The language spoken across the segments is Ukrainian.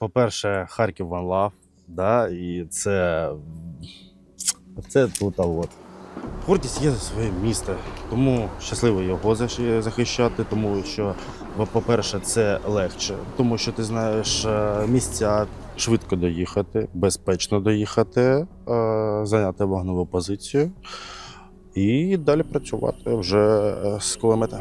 По-перше, Харків One Love, да, і це, це тут а от. Гордість є за своє місто, тому щасливо його захищати, тому що, по-перше, це легше, тому що ти знаєш е, місця швидко доїхати, безпечно доїхати, е, зайняти вогневу позицію і далі працювати вже е, з кулемета.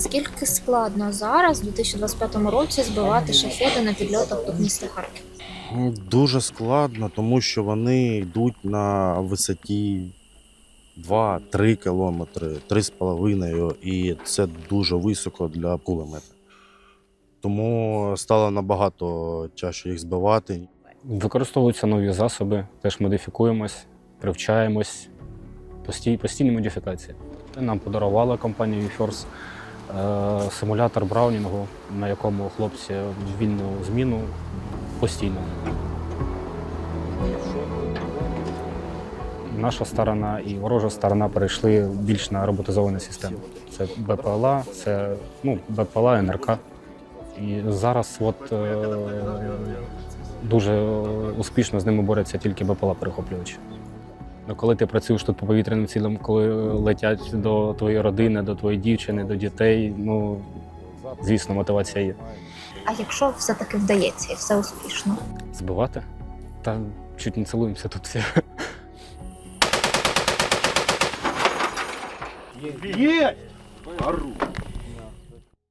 Наскільки складно зараз, у 2025 році, збивати шахеди на підльотах до міста Харків? Дуже складно, тому що вони йдуть на висоті 2-3 кілометри, 3,5, і це дуже високо для кулемета. Тому стало набагато тяжче їх збивати. Використовуються нові засоби, теж модифікуємось, привчаємось. Постій, постійні модифікації. Нам подарувала компанія UForce е, симулятор Браунінгу, на якому хлопці вільну зміну постійно. Наша сторона і ворожа сторона перейшли більш на роботизовані системи. Це БПЛА, це ну, БПЛА, НРК. І зараз от, е, дуже успішно з ними борються тільки БПЛА перехоплювачі. Ну, коли ти працюєш тут по повітряним цілям, коли летять до твоєї родини, до твоєї дівчини, до дітей, ну звісно, мотивація є. А якщо все-таки вдається і все успішно? Збивати? Та чуть не цілуємося тут всі. Є! Ору.